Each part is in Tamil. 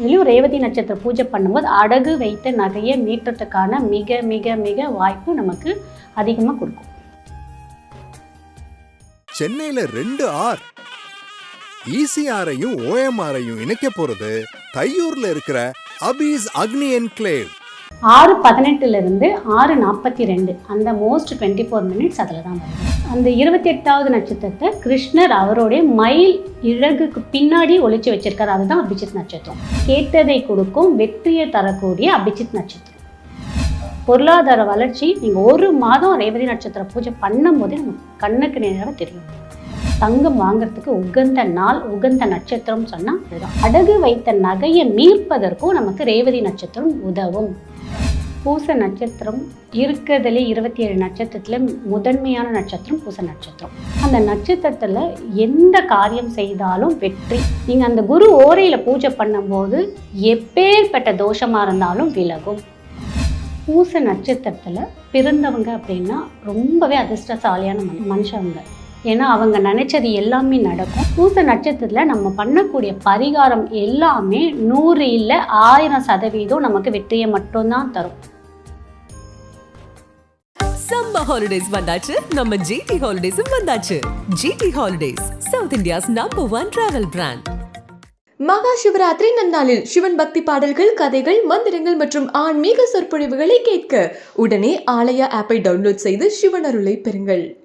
இதுலேயும் ரேவதி நட்சத்திர பூஜை பண்ணும்போது அடகு வைத்த நகையை மீட்டுறதுக்கான மிக மிக மிக வாய்ப்பு நமக்கு அதிகமாக கொடுக்கும். சென்னையில் ரெண்டு ஆர். ஈசிஆரையும் ஓஎம்ஆரையும் இணைக்க போகிறது தையூரில் இருக்கிற அபீஸ் அக்னி என்க்ளேவ் ஆறு பதினெட்டுலேருந்து ஆறு நாற்பத்தி ரெண்டு. அந்த மோஸ்ட் டுவெண்ட்டி ஃபோர் மினிட்ஸ் அதில் தான் வரும். அந்த இருபத்தி எட்டாவது நட்சத்திரத்தை கிருஷ்ணர் அவருடைய மயில் இழகுக்கு பின்னாடி ஒழிச்சு வச்சிருக்காரு. அதுதான் அபிஜித் நட்சத்திரம். கேட்டதை கொடுக்கும் வெற்றியை தரக்கூடிய அபிஜித் நட்சத்திரம். பொருளாதார வளர்ச்சி நீங்கள் ஒரு மாதம் ரேவதி நட்சத்திர பூஜை பண்ணும்போதே நமக்கு கண்ணுக்கு நேராக தெரியும். தங்கம் வாங்குறதுக்கு உகந்த நாள் உகந்த நட்சத்திரம் சொன்னால் அதுதான். அடகு வைத்த நகையை மீட்பதற்கும் நமக்கு ரேவதி நட்சத்திரம் உதவும். பூச நட்சத்திரம் இருக்கிறதுலே இருபத்தி ஏழு நட்சத்திரத்தில் முதன்மையான நட்சத்திரம் பூச நட்சத்திரம். அந்த நட்சத்திரத்தில் எந்த காரியம் செய்தாலும் வெற்றி. நீங்கள் அந்த குரு ஓரையில் பூஜை பண்ணும்போது எப்பேற்பட்ட தோஷமாக இருந்தாலும் விலகும். பூச நட்சத்திரத்தில் பிறந்தவங்க அப்படின்னா ரொம்பவே அதிர்ஷ்டசாலியான மனு- மனுஷங்க. ஏன்னா அவங்க நினைச்சது எல்லாமே நடக்கும். பூச நட்சத்திரத்தில் நம்ம பண்ணக்கூடிய பரிகாரம் எல்லாமே நூறு இல்லை ஆயிரம் சதவீதம் நமக்கு வெற்றியை மட்டும்தான் தரும். சம்மர் ஹாலிடேஸ் வந்தாச்சு. நம்ம ஜிடி ஹாலிடேஸும் வந்தாச்சு. GD holidays south India's number one travel brand Maha Shivaratri நன்னாளில் சிவன் பக்தி பாடல்கள் கதைகள் மந்திரங்கள் மற்றும் ஆன்மீக சொற்பொழிவுகளை கேட்க உடனே ஆலயா ஆப்பை டவுன்லோட் செய்து சிவன் அருளை பெறுங்கள்.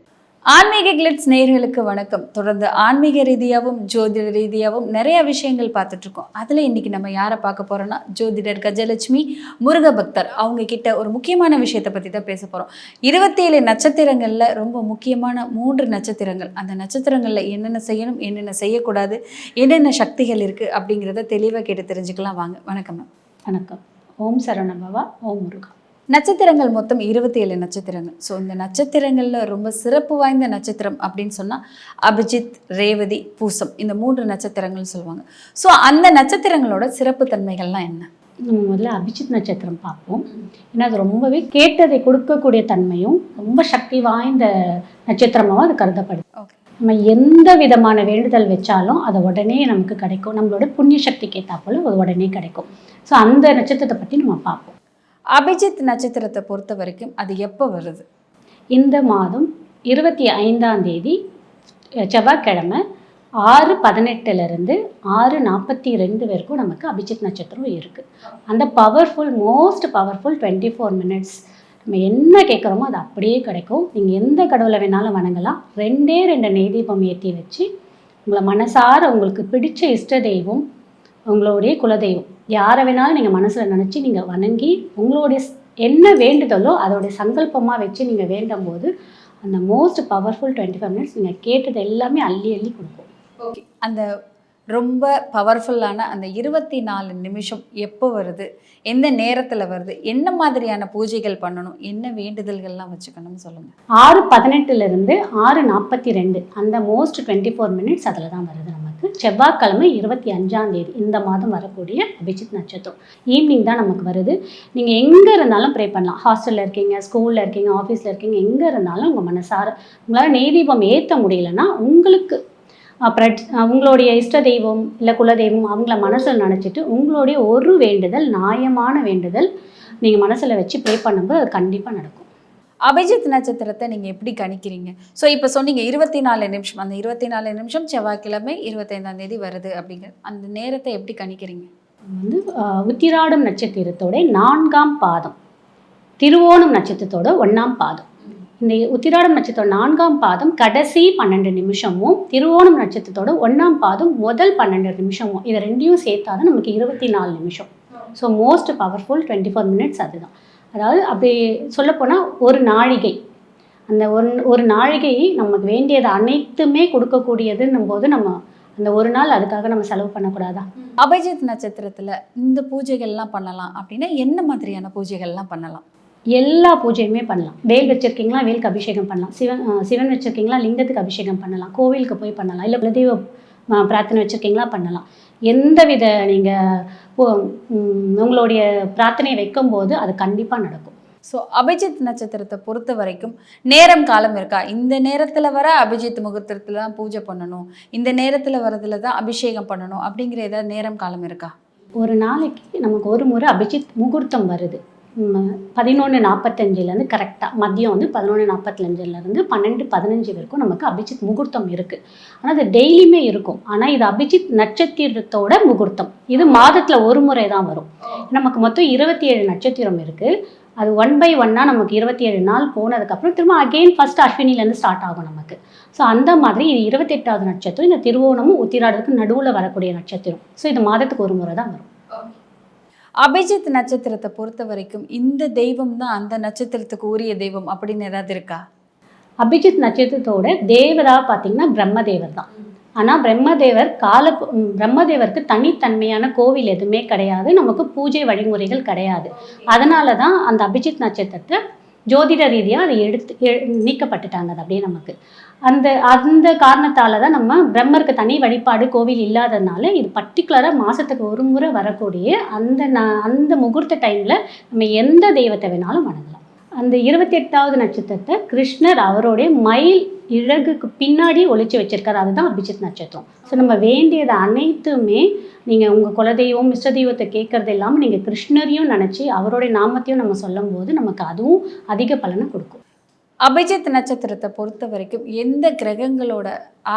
ஆன்மீக கிளிட்ஸ் நேயர்களுக்கு வணக்கம். தொடர்ந்து ஆன்மீக ரீதியாகவும் ஜோதிட ரீதியாகவும் நிறைய விஷயங்கள் பார்த்துட்டு இருக்கோம். அதில் இன்னைக்கு நம்ம யாரை பார்க்க போறோம்னா ஜோதிடர் கஜலட்சுமி முருக பக்தர் அவங்க கிட்ட ஒரு முக்கியமான விஷயத்தை பற்றி தான் பேச போகிறோம் இருபத்தேழு நட்சத்திரங்களில் ரொம்ப முக்கியமான மூன்று நட்சத்திரங்கள். அந்த நட்சத்திரங்களில் என்னென்ன செய்யணும் என்னென்ன செய்யக்கூடாது என்னென்ன சக்திகள் இருக்குது அப்படிங்கிறத தெளிவாக கேட்டு தெரிஞ்சுக்கலாம். வாங்க வணக்கம் மேம் வணக்கம். ஓம் சரவணபவா ஓம் முருகா. நட்சத்திரங்கள் மொத்தம் இருபத்தி ஏழு நட்சத்திரங்கள். ஸோ இந்த நட்சத்திரங்களில் ரொம்ப சிறப்பு வாய்ந்த நட்சத்திரம் அப்படின்னு சொன்னால் அபிஜித் ரேவதி பூசம். இந்த மூன்று நட்சத்திரங்கள் சொல்லுவாங்க. ஸோ அந்த நட்சத்திரங்களோட சிறப்பு தன்மைகள்லாம் என்ன? நம்ம முதல்ல அபிஜித் நட்சத்திரம் பார்ப்போம். ஏன்னா அது ரொம்பவே கேட்டதை கொடுக்கக்கூடிய தன்மையும் ரொம்ப சக்தி வாய்ந்த நட்சத்திரமாகவும் அது கருதப்படுது. ஓகே நம்ம எந்த விதமான வேண்டுதல் வச்சாலும் அது உடனே நமக்கு கிடைக்கும். நம்மளோட புண்ணிய சக்திக்கு ஏற்றாப்புல அது உடனே கிடைக்கும். ஸோ அந்த நட்சத்திரத்தை பற்றி நம்ம பார்ப்போம். அபிஜித் நட்சத்திரத்தை பொறுத்த வரைக்கும் அது எப்போ வருது? இந்த மாதம் இருபத்தி ஐந்தாம் தேதி செவ்வாய்க்கிழமை ஆறு பதினெட்டுலேருந்து ஆறு நாற்பத்தி ரெண்டு வரைக்கும் நமக்கு அபிஜித் நட்சத்திரம் இருக்குது அந்த powerful most powerful twenty four minutes நம்ம என்ன கேட்குறோமோ அது அப்படியே கிடைக்கும். நீங்கள் எந்த கடவுளை வேணாலும் வணங்கலாம். ரெண்டே ரெண்டு நெய் தீபம் ஏற்றி வச்சு உங்களை மனசார உங்களுக்கு பிடிச்ச இஷ்ட தெய்வம் உங்களுடைய குலதெய்வம் யாரை வேணாலும் நீங்கள் மனசில் நினச்சி நீங்கள் வணங்கி உங்களுடைய என்ன வேண்டுதலோ அதோடைய சங்கல்பமாக வச்சு நீங்கள் வேண்டும் போது அந்த most powerful twenty five minutes நீங்கள் கேட்டது எல்லாமே அள்ளி அள்ளி கொடுக்கும். ஓகே அந்த ரொம்ப பவர்ஃபுல்லான அந்த இருபத்தி நாலு நிமிஷம் எப்போ வருது? எந்த நேரத்தில் வருது? என்ன மாதிரியான பூஜைகள் பண்ணணும்? என்ன வேண்டுதல்கள்லாம் வச்சுக்கணும்னு சொல்லுங்கள் ஆறு பதினெட்டுலேருந்து ஆறு நாற்பத்தி ரெண்டு அந்த மோஸ்ட் டுவெண்ட்டி ஃபோர் மினிட்ஸ் அதில் தான் வருது நமக்கு. செவ்வாய்க்கிழமை இருபத்தி அஞ்சாம் தேதி இந்த மாதம் வரக்கூடிய அபிஜித் நட்சத்திரம். ஈவினிங் தான் நமக்கு வருது. நீங்கள் எங்கே இருந்தாலும் ப்ரே பண்ணலாம். ஹாஸ்டலில் இருக்கீங்க ஸ்கூலில் இருக்கீங்க ஆஃபீஸில் இருக்கீங்க எங்கே இருந்தாலும் உங்கள் மனசார உங்களால் நெய் தீபம் ஏற்ற முடியலன்னா உங்களுக்கு உங்களுடைய இஷ்ட தெய்வம் இல்லை குலதெய்வம் அவங்கள மனசில் நினச்சிட்டு உங்களுடைய ஒரு வேண்டுதல் நியாயமான வேண்டுதல் நீங்கள் மனசில் வச்சு ப்ரே பண்ணும்போது அது கண்டிப்பாக நடக்கும். அபிஜித் நட்சத்திரத்தை நீங்கள் எப்படி கணிக்கிறீங்க? ஸோ இப்போ சொன்னீங்க இருபத்தி நாலு நிமிஷம். அந்த இருபத்தி நாலு நிமிஷம் செவ்வாய்க்கிழமை இருபத்தைந்தாம் தேதி வருது அப்படிங்கிற அந்த நேரத்தை எப்படி கணிக்கிறீங்க? வந்து உத்திராடம் நட்சத்திரத்தோட நான்காம் பாதம். திருவோணம் நட்சத்திரத்தோட ஒன்றாம் பாதம். இந்த உத்திராடம் நட்சத்திரம் நான்காம் பாதம் கடைசி பன்னெண்டு நிமிஷமும் திருவோணம் நட்சத்திரத்தோட ஒன்றாம் பாதம் முதல் பன்னெண்டு நிமிஷமும் இதை ரெண்டையும் சேர்த்தா தான் நமக்கு இருபத்தி நாலு நிமிஷம். So most powerful twenty four minutes அதுதான். அதாவது அப்படி சொல்லப்போனால் ஒரு நாழிகை. அந்த ஒரு ஒரு நாழிகை நமக்கு வேண்டியது அனைத்துமே கொடுக்கக்கூடியதுன்னும் போது நம்ம அந்த ஒரு நாள் அதுக்காக நம்ம செலவு பண்ணக்கூடாதா அபிஜித் நட்சத்திரத்தில் இந்த பூஜைகள்லாம் பண்ணலாம் அப்படின்னா என்ன மாதிரியான பூஜைகள்லாம் பண்ணலாம்? எல்லா பூஜையுமே பண்ணலாம். வேல் வச்சிருக்கீங்களா வேலுக்கு அபிஷேகம் பண்ணலாம். சிவன் சிவன் வச்சிருக்கீங்களா லிங்கத்துக்கு அபிஷேகம் பண்ணலாம். கோவிலுக்கு போய் பண்ணலாம். இல்லை குலதெய்வ பிரார்த்தனை வச்சிருக்கீங்களா பண்ணலாம். எந்தவித நீங்கள் உங்களுடைய பிரார்த்தனையை வைக்கும்போது அது கண்டிப்பாக நடக்கும். ஸோ அபிஜித் நட்சத்திரத்தை பொறுத்த வரைக்கும் நேரம் காலம் இருக்கா? இந்த நேரத்தில் வர அபிஜித் முகூர்த்தத்தில் தான் பூஜை பண்ணணும். இந்த நேரத்தில் வரதுல தான் அபிஷேகம் பண்ணணும். அப்படிங்கிற ஏதாவது நேரம் காலம் இருக்கா? ஒரு நாளைக்கு நமக்கு ஒரு முறை அபிஜித் முகூர்த்தம் வருது. பதினொன்று நாற்பத்தஞ்சிலேருந்து கரெக்டாக மதியம் வந்து பதினொன்று நாற்பத்தஞ்சிலேருந்து பன்னெண்டு பதினஞ்சு வரைக்கும் நமக்கு அபிஜித் முகூர்த்தம் இருக்குது ஆனால் அது டெய்லியுமே இருக்கும். ஆனால் இது அபிஜித் நட்சத்திரத்தோட முகூர்த்தம். இது மாதத்தில் ஒரு முறை தான் வரும். நமக்கு மொத்தம் இருபத்தி ஏழு நட்சத்திரம் இருக்குது அது ஒன் பை ஒன்னாக நமக்கு இருபத்தி ஏழு நாள் போனதுக்கப்புறம் திரும்ப அகெயின் ஃபர்ஸ்ட் அஸ்வினிலேருந்து ஸ்டார்ட் ஆகும் நமக்கு. ஸோ அந்த மாதிரி இது இருபத்தெட்டாவது நட்சத்திரம். இந்த திருவோணமும் உத்திராடத்துக்கு நடுவில் வரக்கூடிய நட்சத்திரம். ஸோ இது மாதத்துக்கு ஒரு முறை தான் வரும். அபிஜித் நட்சத்திரத்தை பொறுத்த வரைக்கும் இந்த தெய்வம் தான் அந்த நட்சத்திரத்துக்கு உரிய தெய்வம் அப்படின்னு ஏதாவது இருக்கா? அபிஜித் நட்சத்திரத்தோட தேவதா பார்த்தீங்கன்னா பிரம்மதேவர் தான். ஆனால் பிரம்மதேவர் கால பிரம்மதேவருக்கு தனித்தன்மையான கோவில் எதுவுமே கிடையாது. நமக்கு பூஜை வழிமுறைகள் கிடையாது. அதனால தான் அந்த அபிஜித் நட்சத்திரத்தை ஜோதிட ரீதியாக அதை எடுத்து நீக்கப்பட்டுட்டாங்க அது அப்படியே நமக்கு. அந்த அந்த காரணத்தால தான் நம்ம பிரம்மருக்கு தனி வழிபாடு கோவில் இல்லாததுனால இது பர்டிகுலராக மாதத்துக்கு ஒரு முறை வரக்கூடிய அந்த ந- அந்த முகூர்த்த டைமில் நம்ம எந்த தெய்வத்தை வேணாலும் வணங்கலாம். அந்த இருபத்தி எட்டாவது நட்சத்திரத்தை கிருஷ்ணர் அவருடைய மயில் இழகுக்கு பின்னாடி ஒழிச்சு வச்சிருக்காரு. அதுதான் அபிஜித் நட்சத்திரம். ஸோ நம்ம வேண்டியது அனைத்துமே நீங்கள் உங்கள் குலதெய்வம் இஷ்ட தெய்வத்தை கேட்கறது இல்லாமல் நீங்கள் கிருஷ்ணரையும் நினச்சி அவருடைய நாமத்தையும் நம்ம சொல்லும்போது நமக்கு அதுவும் அதிக பலனை கொடுக்கும். அபிஜித் நட்சத்திரத்தை பொறுத்த வரைக்கும் எந்த கிரகங்களோட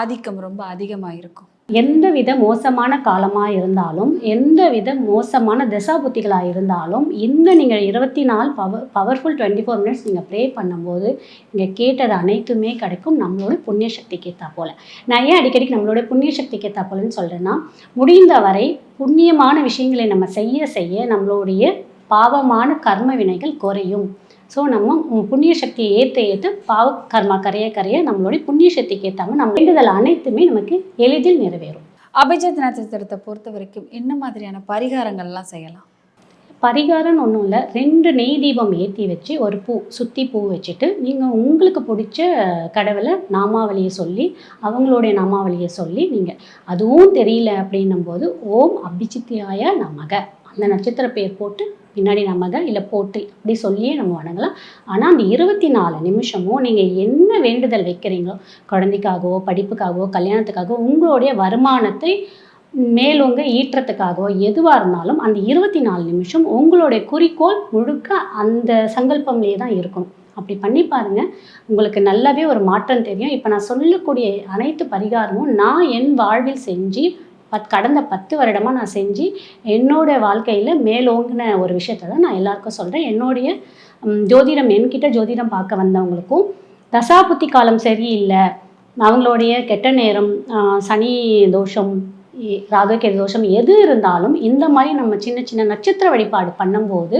ஆதிக்கம் ரொம்ப அதிகமாக இருக்கும் எந்த வித மோசமான காலமாக இருந்தாலும் எந்த வித மோசமான தசாபுத்திகளாக இருந்தாலும் இந்த நீங்கள் இருபத்தி நாலு power powerful twenty four minutes நீங்கள் ப்ரே பண்ணும்போது நீங்கள் கேட்டது அனைத்துமே கிடைக்கும். நம்மளோட புண்ணிய சக்திக்கு ஏற்றா போல். நான் ஏன் அடிக்கடிக்கு நம்மளோட புண்ணிய சக்திக்கு ஏற்றா போலன்னு சொல்கிறேன்னா முடிந்த வரை புண்ணியமான விஷயங்களை நம்ம செய்ய செய்ய நம்மளுடைய பாவமான கர்ம வினைகள் குறையும். ஸோ நம்ம புண்ணிய சக்தியை ஏற்ற ஏற்ற பாவ கர்மா கரைய கரைய நம்மளுடைய புண்ணிய சக்திக்கு ஏற்றாம நம்ம வேண்டுதல் அனைத்துமே நமக்கு எளிதில் நிறைவேறும். அபிஜித் நட்சத்திரத்தை பொறுத்த வரைக்கும் என்ன மாதிரியான பரிகாரங்கள்லாம் செய்யலாம்? பரிகாரம்னு ஒன்றும் இல்லை. ரெண்டு நெய் தீபம் ஏற்றி வச்சு ஒரு பூ சுற்றி பூ வச்சுட்டு நீங்கள் உங்களுக்கு பிடிச்ச கடவுளை நாமாவளியை சொல்லி அவங்களுடைய நாமாவளியை சொல்லி நீங்கள் அதுவும் தெரியல அப்படின்னும் போது ஓம் அபிஜித்தியாய நமக. அந்த நட்சத்திர பேர் போட்டு பின்னாடி நமக இல்லை போற்றி அப்படி சொல்லியே நம்ம வணங்கலாம். ஆனால் அந்த இருபத்தி நாலு நிமிஷமும் நீங்கள் என்ன வேண்டுதல் வைக்கிறீங்களோ குழந்தைக்காகவோ படிப்புக்காகவோ கல்யாணத்துக்காகவோ உங்களுடைய வருமானத்தை மேலோங்க ஈற்றத்துக்காகவோ எதுவாக இருந்தாலும் அந்த இருபத்தி நாலு நிமிஷம் உங்களுடைய குறிக்கோள் முழுக்க அந்த சங்கல்பம்லேயே தான் இருக்கணும். அப்படி பண்ணி பாருங்க. உங்களுக்கு நல்லாவே ஒரு மாற்றம் தெரியும். இப்போ நான் சொல்லக்கூடிய அனைத்து பரிகாரமும் நான் என் வாழ்வில் செஞ்சு பத் கடந்த பத்து வருடமாக நான் செஞ்சு என்னோடய வாழ்க்கையில் மேலோங்கின ஒரு விஷயத்தை தான் நான் எல்லாருக்கும் சொல்கிறேன் என்னுடைய ஜோதிடம் என்கிட்ட ஜோதிடம் பார்க்க வந்தவங்களுக்கும் தசாபுத்தி காலம் சரியில்லை அவங்களுடைய கெட்ட நேரம் சனி தோஷம் இ- ராகுகேது தோஷம் எது இருந்தாலும் இந்த மாதிரி நம்ம சின்ன சின்ன நட்சத்திர வழிபாடு பண்ணும்போது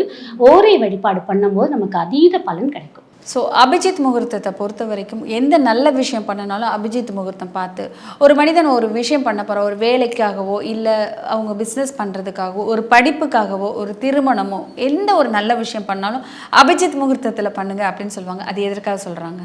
ஓரை வழிபாடு பண்ணும்போது நமக்கு அதீத பலன் கிடைக்கும். ஸோ அபிஜித் முகூர்த்தத்தை பொறுத்த வரைக்கும் எந்த நல்ல விஷயம் பண்ணனாலும் அபிஜித் முகூர்த்தம் பார்த்து ஒரு மனிதன் ஒரு விஷயம் பண்ண போகிற ஒரு வேலைக்காகவோ இல்லை அவங்க பிஸ்னஸ் பண்ணுறதுக்காகவோ ஒரு படிப்புக்காகவோ ஒரு திருமணமோ எந்த ஒரு நல்ல விஷயம் பண்ணாலும் அபிஜித் முகூர்த்தத்தில் பண்ணுங்க அப்படின்னு சொல்லுவாங்க. அது எதற்காக சொல்கிறாங்க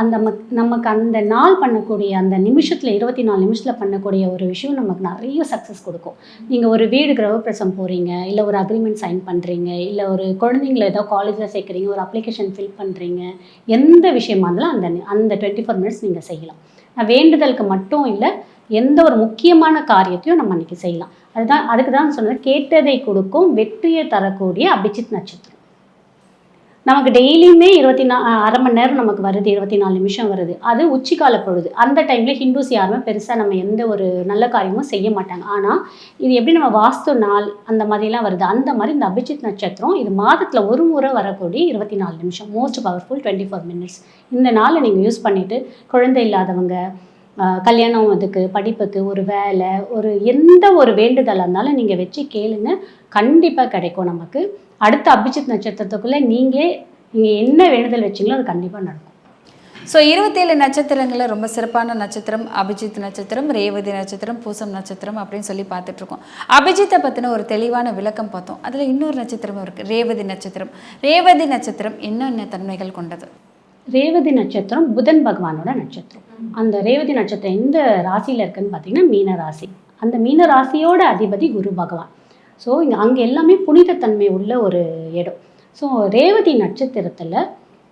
அந்த மக் நமக்கு அந்த நாள் பண்ணக்கூடிய அந்த நிமிஷத்தில் இருபத்தி நாலு நிமிஷத்தில் பண்ணக்கூடிய ஒரு விஷயம் நமக்கு நிறைய சக்ஸஸ் கொடுக்கும். நீங்கள் ஒரு வீடு கிரகப்பிரசம் போகிறீங்க இல்லை ஒரு அக்ரிமெண்ட் சைன் பண்ணுறீங்க இல்லை ஒரு குழந்தைங்கள ஏதோ காலேஜில் சேர்க்குறீங்க ஒரு அப்ளிகேஷன் ஃபில் பண்ணுறீங்க எந்த விஷயமா இருந்தாலும் அந்த அந்த டுவெண்ட்டி ஃபோர் மினிட்ஸ் நீங்கள் செய்யலாம். நான் வேண்டுதலுக்கு மட்டும் இல்லை எந்த ஒரு முக்கியமான காரியத்தையும் நம்ம அன்றைக்கி செய்யலாம். அதுதான் அதுக்கு தான் சொன்னது கேட்டதை கொடுக்கும் வெற்றியை தரக்கூடிய அபிஜித் நட்சத்திரம். நமக்கு டெய்லியுமே இருபத்தி நா அரை மணி நேரம் நமக்கு வருது இருபத்தி நாலு நிமிஷம் வருது. அது உச்சிக்கால பொழுது. அந்த டைமில் ஹிந்துஸ் யாருமே பெருசாக நம்ம எந்த ஒரு நல்ல காரியமும் செய்ய மாட்டாங்க. ஆனால் இது எப்படி நம்ம வாஸ்து நாள் அந்த மாதிரிலாம் வருது. அந்த மாதிரி இந்த அபிஜித் நட்சத்திரம் இது மாதத்தில் ஒரு முறை வரக்கூடிய இருபத்தி நாலு நிமிஷம். Most powerful twenty four minutes இந்த நாளை நீங்கள் யூஸ் பண்ணிவிட்டு குழந்தை இல்லாதவங்க கல்யாணம் அதுக்கு படிப்புக்கு ஒரு வேலை ஒரு எந்த ஒரு வேண்டுதலாக இருந்தாலும் நீங்கள் வச்சு கேளுங்க. கண்டிப்பாக கிடைக்கும் நமக்கு. அடுத்த அபிஜித் நட்சத்திரத்துக்குள்ளே நீங்கள் நீங்கள் என்ன வேண்டுதல் வச்சீங்களோ அது கண்டிப்பாக நடக்கும். ஸோ இருபத்தேழு நட்சத்திரங்களில் ரொம்ப சிறப்பான நட்சத்திரம் அபிஜித் நட்சத்திரம் ரேவதி நட்சத்திரம் பூசம் நட்சத்திரம் அப்படின்னு சொல்லி பார்த்துட்ருக்கோம். அபிஜித்தை பற்றின ஒரு தெளிவான விளக்கம் பார்த்தோம். அதில் இன்னொரு நட்சத்திரமும் இருக்குது ரேவதி நட்சத்திரம். ரேவதி நட்சத்திரம் என்னென்ன தன்மைகள் கொண்டது? ரேவதி நட்சத்திரம் புதன் பகவானோட நட்சத்திரம். அந்த ரேவதி நட்சத்திரம் எந்த ராசியில் இருக்குன்னு பார்த்தீங்கன்னா மீன ராசி. அந்த மீன ராசியோட அதிபதி குரு பகவான். ஸோ இங்கே அங்கே எல்லாமே புனிதத்தன்மை உள்ள ஒரு இடம். ஸோ ரேவதி நட்சத்திரத்தில்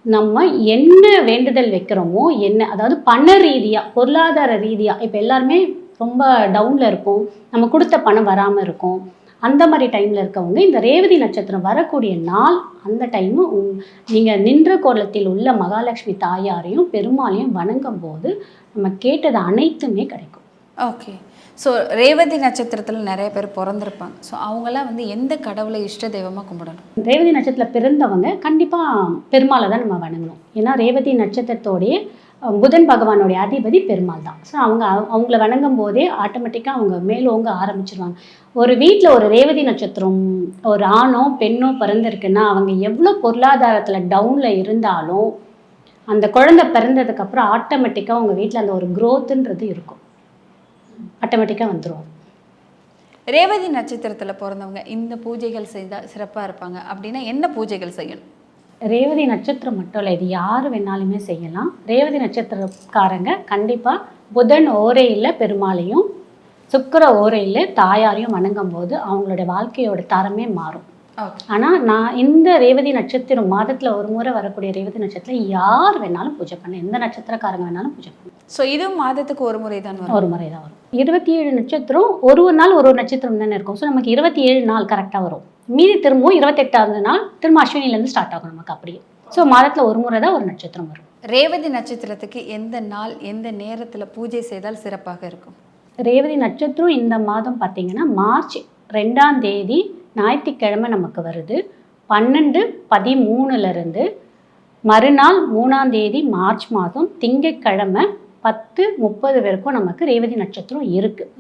நம்ம என்ன வேண்டுதல் வைக்கிறோமோ என்ன அதாவது பண ரீதியாக பொருளாதார ரீதியாக இப்போ எல்லாருமே ரொம்ப டவுனில் இருப்போம். நம்ம கொடுத்த பணம் வராமல் இருக்கும். அந்த மாதிரி டைமில் இருக்கவங்க இந்த ரேவதி நட்சத்திரம் வரக்கூடிய நாள் அந்த டைமு நீங்கள் நின்ற கோலத்தில் உள்ள மகாலட்சுமி தாயாரையும் பெருமாளையும் வணங்கும் போது நம்ம கேட்டது அனைத்துமே கிடைக்கும். ஓகே ஸோ ரேவதி நட்சத்திரத்தில் நிறைய பேர் பிறந்திருப்பாங்க. ஸோ அவங்களாம் வந்து எந்த கடவுளை இஷ்ட தெய்வமாக கும்பிடணும்? ரேவதி நட்சத்திரத்தில் பிறந்தவங்க கண்டிப்பாக பெருமாளை தான் நம்ம வணங்கணும். ஏன்னா ரேவதி நட்சத்திரத்தோடைய புதன் பகவானுடைய அதிபதி பெருமாள் தான். ஸோ அவங்க அவங்கள வணங்கும் போதே ஆட்டோமேட்டிக்காக அவங்க மேலோங்க ஆரம்பிச்சிருவாங்க. ஒரு வீட்டில் ஒரு ரேவதி நட்சத்திரம் ஒரு ஆணோ பெண்ணோ பிறந்திருக்குன்னா அவங்க எவ்வளோ பொருளாதாரத்தில் டவுனில் இருந்தாலும் அந்த குழந்தை பிறந்ததுக்கப்புறம் ஆட்டோமேட்டிக்காக அவங்க வீட்டில் அந்த ஒரு க்ரோத்துன்றது இருக்கும். ஆட்டோமேட்டிக்காக வந்துடும் ரேவதி நட்சத்திரத்தில் பிறந்தவங்க இந்த பூஜைகள் செய்தால் சிறப்பாக இருப்பாங்க. அப்படின்னா என்ன பூஜைகள் செய்யணும்? ரேவதி நட்சத்திரம் மட்டும் இல்லை இது யார் வேணாலுமே செய்யலாம். ரேவதி நட்சத்திரக்காரங்க கண்டிப்பாக புதன் ஓரையில் பெருமாளையும் சுக்கிர ஓரையில் தாயாரையும் வணங்கும் போது அவங்களோட வாழ்க்கையோட தரமே மாறும். ஆனால் நான் இந்த ரேவதி நட்சத்திரம் மாதத்தில் ஒரு முறை வரக்கூடிய ரேவதி நட்சத்திரம் யார் வேணாலும் பூஜை பண்ண எந்த நட்சத்திரக்காரங்க வேணாலும் பூஜை பண்ணலாம். ஸோ இதுவும் மாதத்துக்கு ஒரு முறை தான் வரும்? ஒரு முறை தான் வரும். இருபத்தி ஏழு நட்சத்திரம் ஒரு ஒரு நாள் ஒரு ஒரு நட்சத்திரம் தானே இருக்கும். ஸோ நமக்கு இருபத்தி ஏழு நாள் கரெக்டாக வரும். மீதி திரும்பவும் இருபத்தெட்டாவது நாள் திரும்ப அஸ்வினிலேருந்து ஸ்டார்ட் ஆகும் நமக்கு அப்படியே. ஸோ மாதத்தில் ஒரு முறை தான் ஒரு நட்சத்திரம் வரும். ரேவதி நட்சத்திரத்துக்கு எந்த நாள் எந்த நேரத்தில் பூஜை செய்தால் சிறப்பாக இருக்கும்? ரேவதி நட்சத்திரம் இந்த மாதம் பார்த்தீங்கன்னா மார்ச் ரெண்டாம் தேதி ஞாயிற்றுக்கிழமை நமக்கு வருது. பன்னெண்டு பதிமூணுலேருந்து மறுநாள் மூணாம் தேதி மார்ச் மாதம் திங்கட்கிழமை பத்து முப்பது வரைக்கும் நமக்கு ரேவதி நட்சத்திரம் இருக்குது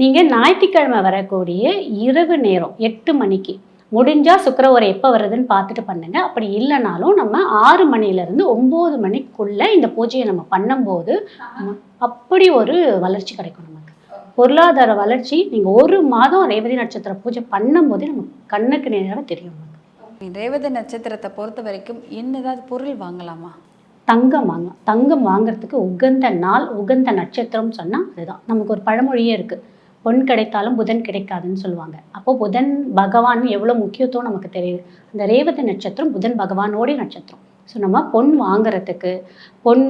நீங்கள் ஞாயிற்றுக்கிழமை வரக்கூடிய இரவு நேரம் எட்டு மணிக்கு முடிஞ்சால் சுக்கரவரை எப்போ வருதுன்னு பார்த்துட்டு பண்ணுங்க. அப்படி இல்லைனாலும் நம்ம ஆறு மணிலேருந்து ஒம்பது மணிக்குள்ளே இந்த பூஜையை நம்ம பண்ணும்போது அப்படி ஒரு வளர்ச்சி கிடைக்கும் நமக்கு. பொருளாதார வளர்ச்சி நீங்கள் ஒரு மாதம் ரேவதி நட்சத்திர பூஜை பண்ணும்போதே நமக்கு கண்ணுக்கு நேராக தெரியும் ரேவதி நட்சத்திரத்தை பொறுத்த வரைக்கும் என்னதாவது பொருள் வாங்கலாமா? தங்கம் வாங்க தங்கம் வாங்குறதுக்கு உகந்த நாள் உகந்த நட்சத்திரம் சொன்னால் அதுதான். நமக்கு ஒரு பழமொழியே இருக்குது பொன் கிடைத்தாலும் புதன் கிடைக்காதுன்னு சொல்லுவாங்க. அப்போ புதன் பகவான் எவ்வளோ முக்கியத்துவம் நமக்கு தெரியுது? அந்த ரேவதி நட்சத்திரம் புதன் பகவானோடைய நட்சத்திரம். ஸோ நம்ம பொன் வாங்குறதுக்கு பொன்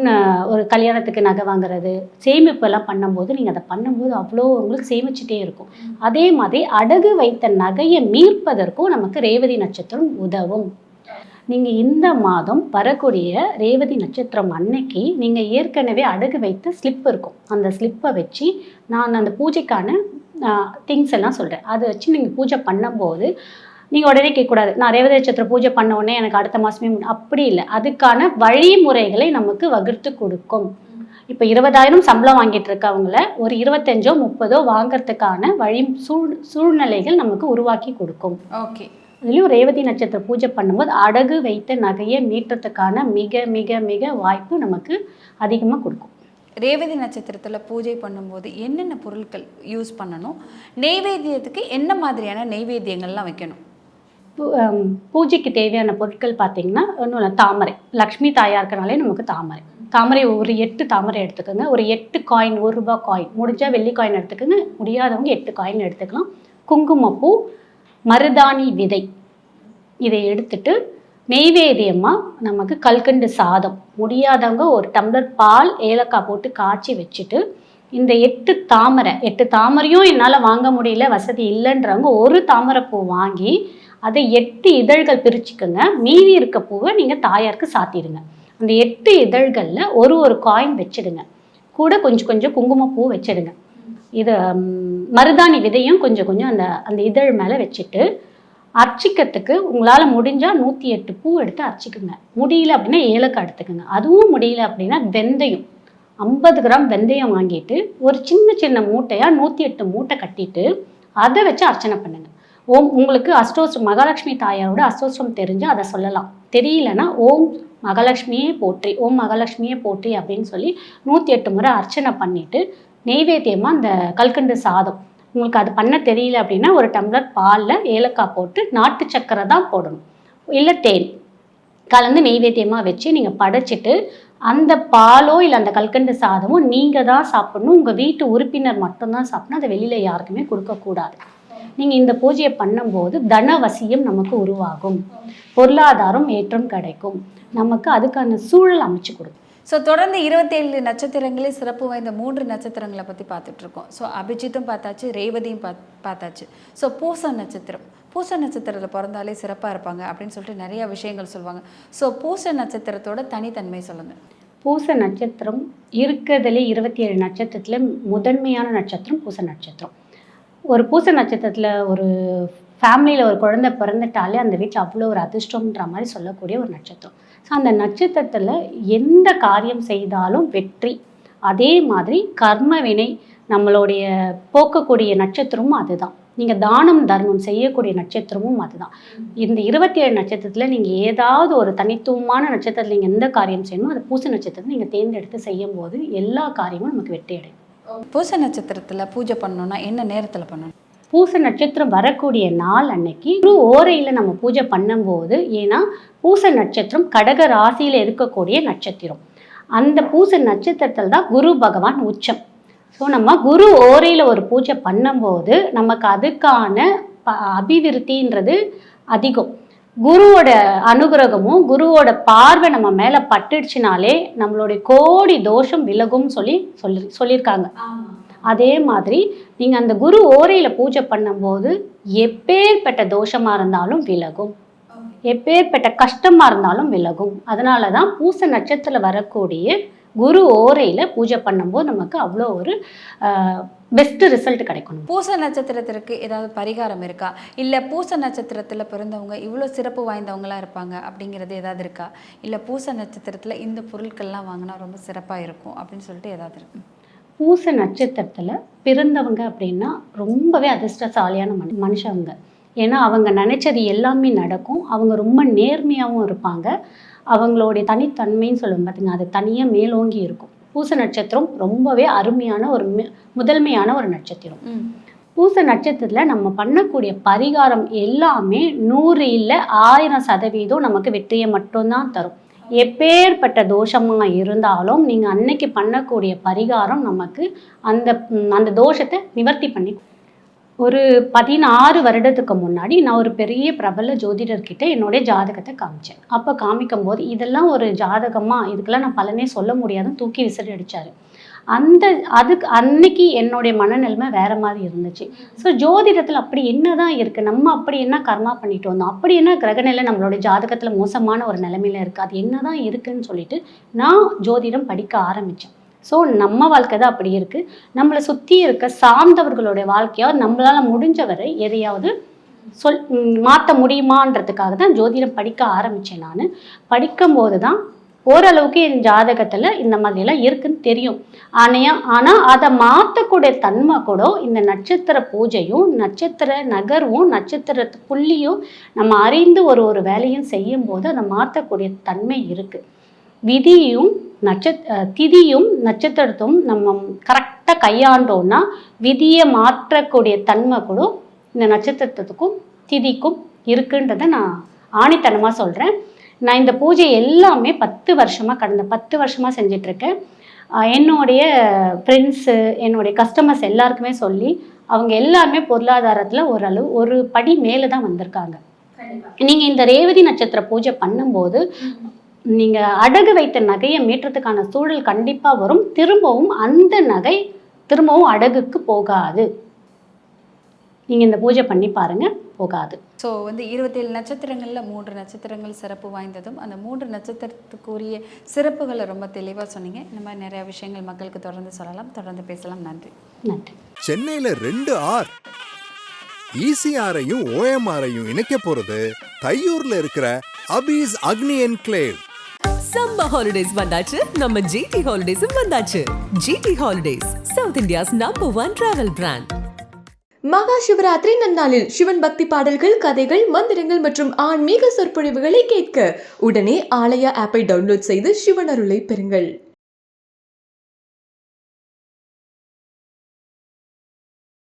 ஒரு கல்யாணத்துக்கு நகை வாங்குறது சேமிப்பு எல்லாம் பண்ணும்போது நீங்கள் அதை பண்ணும்போது அவ்வளோ உங்களுக்கு சேமிச்சுட்டே இருக்கும். அதே மாதிரி அடகு வைத்த நகையை மீட்பதற்கும் நமக்கு ரேவதி நட்சத்திரம் உதவும். நீங்கள் இந்த மாதம் வரக்கூடிய ரேவதி நட்சத்திரம் அன்னைக்கு நீங்கள் ஏற்கனவே அடகு வைத்த ஸ்லிப் இருக்கும். அந்த ஸ்லிப்பை வச்சு நான் அந்த பூஜைக்கான திங்ஸ் எல்லாம் சொல்கிறேன் அதை வச்சு நீங்கள் பூஜை பண்ணும்போது நீங்கள் உடனே கேட்கக்கூடாது. நான் ரேவதி நட்சத்திர பூஜை பண்ண உடனே எனக்கு அடுத்த மாதமே அப்படி இல்லை. அதுக்கான வழிமுறைகளை நமக்கு வகுத்து கொடுக்கும். இப்போ இருபதாயிரம் சம்பளம் வாங்கிட்டு இருக்கவங்கள ஒரு இருபத்தஞ்சோ முப்பதோ வாங்குறதுக்கான வழி சூழ் சூழ்நிலைகள் நமக்கு உருவாக்கி கொடுக்கும். ஓகே அதுலேயும் ரேவதி நட்சத்திர பூஜை பண்ணும்போது அடகு வைத்த நகையை மீட்டத்துக்கான மிக மிக மிக வாய்ப்பு நமக்கு அதிகமாக கொடுக்கும். ரேவதி நட்சத்திரத்தில் பூஜை பண்ணும்போது என்னென்ன பொருட்கள் யூஸ் பண்ணணும்? நெய்வேத்தியத்துக்கு என்ன மாதிரியான நெய்வேத்தியங்கள்லாம் வைக்கணும்? பூஜைக்கு தேவையான பொருட்கள் பார்த்தீங்கன்னா இல்லை தாமரை. லக்ஷ்மி தாயா இருக்கனாலே நமக்கு தாமரை. தாமரை ஒரு எட்டு தாமரை எடுத்துக்கோங்க. ஒரு எட்டு காயின் ஒரு ரூபாய் காயின் முடிஞ்சால் வெள்ளி காயின் எடுத்துக்கோங்க. முடியாதவங்க எட்டு காயின் எடுத்துக்கலாம். குங்குமப்பூ மருதாணி விதை. இதை எடுத்துட்டு நெய்வேதியமாக நமக்கு கல்கண்டு சாதம். முடியாதவங்க ஒரு டம்ளர் பால் ஏலக்காய் போட்டு காய்ச்சி வச்சுட்டு இந்த எட்டு தாமரை எட்டு தாமரையும் என்னால் வாங்க முடியல வசதி இல்லைன்றவங்க ஒரு தாமரைப்பூ வாங்கி அதை எட்டு இதழ்கள் பிரிச்சுக்கோங்க. மீதி இருக்க பூவை நீங்கள் தாயாருக்கு சாத்திடுங்க. அந்த எட்டு இதழ்களில் ஒரு ஒரு காயின் வச்சிடுங்க. கூட கொஞ்சம் கொஞ்சம் குங்குமப்பூ வச்சிடுங்க. இது மருதாணி விதையும் கொஞ்சம் கொஞ்சம் அந்த அந்த இதழ் மேலே வச்சுட்டு அர்ச்சிக்கிறதுக்கு உங்களால் முடிஞ்சால் நூற்றி எட்டு பூ எடுத்து அர்ச்சிக்குங்க. முடியல அப்படின்னா ஏலக்காய் எடுத்துக்கோங்க. அதுவும் முடியல அப்படின்னா வெந்தயம். ஐம்பது கிராம் வெந்தயம் வாங்கிட்டு ஒரு சின்ன சின்ன மூட்டையாக நூற்றி எட்டு மூட்டை கட்டிட்டு அதை வச்சு அர்ச்சனை பண்ணுங்க. ஓம் உங்களுக்கு அஷ்டோஸ்ரம் மகாலட்சுமி தாயாரோட அஷ்டோஸ்ரம் தெரிஞ்சு அதை சொல்லலாம். தெரியலனா ஓம் மகாலட்சுமியே போற்றி ஓம் மகாலட்சுமியே போற்றி அப்படின்னு சொல்லி நூற்றி எட்டு முறை அர்ச்சனை பண்ணிவிட்டு நெய்வேத்தியமாக அந்த கல்கண்டு சாதம். உங்களுக்கு அது பண்ண தெரியல அப்படின்னா ஒரு டம்ளர் பாலில் ஏலக்காய் போட்டு நாட்டு சக்கரை தான் போடணும். இல்லை தேன். கலந்து நெய்வேத்தியமாக வச்சு நீங்கள் படைச்சிட்டு அந்த பாலோ இல்லை அந்த கல்கண்டு சாதமோ நீங்கள் தான் சாப்பிடணும். உங்கள் வீட்டு உறுப்பினர் மட்டும்தான் சாப்பிடணும். அதை வெளியில் யாருக்குமே கொடுக்கக்கூடாது நீங்கள் இந்த பூஜையை பண்ணும்போது தனவசியம் நமக்கு உருவாகும். பொருளாதாரம் ஏற்றம் கிடைக்கும். நமக்கு அதுக்கான சூழல் அமைச்சு கொடுக்கும். ஸோ தொடர்ந்து இருபத்தேழு நட்சத்திரங்களே சிறப்பு வாய்ந்த மூன்று நட்சத்திரங்களை பற்றி பார்த்துட்ருக்கோம். ஸோ அபிஜித்தும் பார்த்தாச்சு ரேவதியும் பாத் பார்த்தாச்சு. ஸோ பூச நட்சத்திரம். பூச நட்சத்திரத்தில் பிறந்தாலே சிறப்பாக இருப்பாங்க அப்படின்னு சொல்லிட்டு நிறைய விஷயங்கள் சொல்லுவாங்க. ஸோ பூச நட்சத்திரத்தோட தனித்தன்மை சொல்லுங்கள் பூச நட்சத்திரம் இருக்கிறதுலே இருபத்தி ஏழு நட்சத்திரத்தில் முதன்மையான நட்சத்திரம் பூச நட்சத்திரம். ஒரு பூச நட்சத்திரத்தில் ஒரு ஃபேமிலியில் ஒரு குழந்தை பிறந்துட்டாலே அந்த வீட்டில் அவ்வளோ ஒரு அதிர்ஷ்டம்ன்ற மாதிரி சொல்லக்கூடிய ஒரு நட்சத்திரம். ஸோ அந்த நட்சத்திரத்தில் எந்த காரியம் செய்தாலும் வெற்றி. அதே மாதிரி கர்ம வினை நம்மளுடைய போக்கக்கூடிய நட்சத்திரமும் அதுதான். நீங்கள் தானம் தர்மம் செய்யக்கூடிய நட்சத்திரமும் அதுதான். இந்த இருபத்தி ஏழு நட்சத்திரத்தில் நீங்கள் ஏதாவது ஒரு தனித்துவமான நட்சத்திரத்தில் நீங்கள் எந்த காரியம் செய்யணுமோ அது பூச நட்சத்திரத்தை நீங்கள் தேர்ந்தெடுத்து செய்யும் போது எல்லா காரியமும் நமக்கு வெற்றி அடையும் பூச நட்சத்திரத்தில் பூஜை பண்ணணும்னா என்ன நேரத்தில் பண்ணணும்? பூச நட்சத்திரம் வரக்கூடிய நாள் அன்னைக்கு குரு ஓரையில் நம்ம பூஜை பண்ணும்போது ஏன்னா பூச நட்சத்திரம் கடக ராசியில் இருக்கக்கூடிய நட்சத்திரம். அந்த பூச நட்சத்திரத்தில் தான் குரு பகவான் உச்சம். ஸோ நம்ம குரு ஓரையில் ஒரு பூஜை பண்ணும்போது நமக்கு அதுக்கான ப அபிவிருத்தின்றது அதிகம். குருவோட அனுகிரகமும் குருவோட பார்வை நம்ம மேலே பட்டுடுச்சுனாலே நம்மளுடைய கோடி தோஷம் விலகும் சொல்லி சொல்லி சொல்லியிருக்காங்க. அதே மாதிரி நீங்கள் அந்த குரு ஓரையில் பூஜை பண்ணும்போது எப்பேற்பட்ட தோஷமாக இருந்தாலும் விலகும். எப்பேற்பட்ட கஷ்டமாக இருந்தாலும் விலகும். அதனால தான் பூச நட்சத்திரத்தில் வரக்கூடிய குரு ஓரையில் பூஜை பண்ணும்போது நமக்கு அவ்வளோ ஒரு பெஸ்ட் ரிசல்ட் கிடைக்கணும். பூச நட்சத்திரத்திற்கு ஏதாவது பரிகாரம் இருக்கா? இல்லை பூச நட்சத்திரத்தில் பிறந்தவங்க இவ்வளோ சிறப்பு வாய்ந்தவங்களா இருப்பாங்க அப்படிங்கிறது ஏதாவது இருக்கா? இல்லை பூச நட்சத்திரத்தில் இந்த பொருட்கள்லாம் வாங்கினா ரொம்ப சிறப்பாக இருக்கும் அப்படின்னு சொல்லிட்டு ஏதாவது இருக்கு? பூச நட்சத்திரத்தில் பிறந்தவங்க அப்படின்னா ரொம்பவே அதிர்ஷ்டசாலியான மனு மனுஷங்க. ஏன்னா அவங்க நினைச்சது எல்லாமே நடக்கும். அவங்க ரொம்ப நேர்மையாகவும் இருப்பாங்க. அவங்களுடைய தனித்தன்மைன்னு சொல்லுவோம் பார்த்தீங்க அது தனியாக மேலோங்கி இருக்கும். பூச நட்சத்திரம் ரொம்பவே அருமையான ஒரு மி- முதன்மையான ஒரு நட்சத்திரம். பூச நட்சத்திரத்தில் நம்ம பண்ணக்கூடிய பரிகாரம் எல்லாமே நூறு இல்லை ஆயிரம் சதவீதம் நமக்கு வெற்றியை மட்டும்தான் தரும். எப்பேற்பட்ட தோஷமாக இருந்தாலும் நீங்கள் அன்னைக்கு பண்ணக்கூடிய பரிகாரம் நமக்கு அந்த அந்த தோஷத்தை நிவர்த்தி பண்ணி ஒரு பதினாறு வருடத்துக்கு முன்னாடி நான் ஒரு பெரிய பிரபல ஜோதிடர்கிட்ட என்னுடைய ஜாதகத்தை காமிச்சேன். அப்போ காமிக்கும் போது இதெல்லாம் ஒரு ஜாதகமாக இதுக்கெல்லாம் நான் பலனே சொல்ல முடியாதுன்னு தூக்கி விசிறி அடித்தார் அந்த அதுக்கு அன்னைக்கு என்னுடைய மனநிலைமை வேற மாதிரி இருந்துச்சு. ஸோ ஜோதிடத்தில் அப்படி என்னதான் இருக்குது நம்ம அப்படி என்ன கர்மா பண்ணிட்டு வந்தோம்? அப்படி என்ன கிரகநிலை நம்மளோட ஜாதகத்தில் மோசமான ஒரு நிலைமையில இருக்குது அது என்னதான் இருக்குன்னு சொல்லிட்டு நான் ஜோதிடம் படிக்க ஆரம்பித்தேன் ஸோ நம்ம வாழ்க்கை தான் அப்படி இருக்குது நம்மளை சுற்றி இருக்க சார்ந்தவர்களுடைய வாழ்க்கையாக நம்மளால் முடிஞ்ச வரை எதையாவது சொல் மாற்ற முடியுமான்றதுக்காக தான் ஜோதிடம் படிக்க ஆரம்பித்தேன் நான். படிக்கும்போது தான் ஓரளவுக்கு என் ஜாதகத்தில் இந்த மாதிரிலாம் இருக்குன்னு தெரியும். ஆனையா ஆனால் அதை மாற்றக்கூடிய தன்மை கூட இந்த நட்சத்திர பூஜையும் நட்சத்திர நகர்வும் நட்சத்திர புள்ளியும் நம்ம அறிந்து ஒரு ஒரு வேலையும் செய்யும் போது அதை மாற்றக்கூடிய தன்மை இருக்குது விதியும் நட்சத் திதியும் நட்சத்திரத்தும் நம்ம கரெக்டாக கையாண்டோம்னா விதியை மாற்றக்கூடிய தன்மை கூட இந்த நட்சத்திரத்துக்கும் திதிக்கும் இருக்குன்றதை நான் ஆணித்தனமாக சொல்கிறேன் நான் இந்த பூஜை எல்லாமே பத்து வருஷமாக கடந்த பத்து வருஷமாக செஞ்சிட்ருக்கேன். என்னுடைய ஃப்ரெண்ட்ஸு என்னுடைய கஸ்டமர்ஸ் எல்லாருக்குமே சொல்லி அவங்க எல்லாருமே பொருளாதாரத்தில் ஓரளவு ஒரு படி மேலே தான் வந்திருக்காங்க நீங்கள் இந்த ரேவதி நட்சத்திர பூஜை பண்ணும்போது நீங்கள் அடகு வைத்த நகையை மீட்டுறதுக்கான சூழல் கண்டிப்பாக வரும். திரும்பவும் அந்த நகை திரும்பவும் அடகுக்கு போகாது. நீங்கள் இந்த பூஜை பண்ணி பாருங்க. போகாது. ஸோ வந்து இருபத்தேழு நட்சத்திரங்களில் மூன்று நட்சத்திரங்கள் சிறப்பு வாய்ந்ததும் அந்த மூன்று நட்சத்திரத்துக்குரிய சிறப்புகளை ரொம்ப தெளிவாக சொன்னீங்க. இந்த மாதிரி நிறைய விஷயங்கள் மக்களுக்கு தொடர்ந்து சொல்லலாம். தொடர்ந்து பேசலாம். நன்றி. நன்றி. சென்னையில ரெண்டு ஆர். ஈசிஆரையும் ஓஎம்ஆரையும் இணைக்க போறது தையூர்ல இருக்கிற அபீஸ் அக்னி என்க்ளேவ் சம்மர் ஹாலிடேஸ் வந்தாச்சு. நம்ம ஜிடி ஹாலிடேஸும் வந்தாச்சு. GD holidays south India's number one travel brand Maha Shivaratri நன்னாளில் சிவன் பக்தி பாடல்கள் கதைகள் மந்திரங்கள் மற்றும் ஆன்மீக சொற்பொழிவுகளை கேட்க உடனே ஆலயா ஆப்பை டவுன்லோட் செய்து சிவன் அருளை பெறுங்கள்.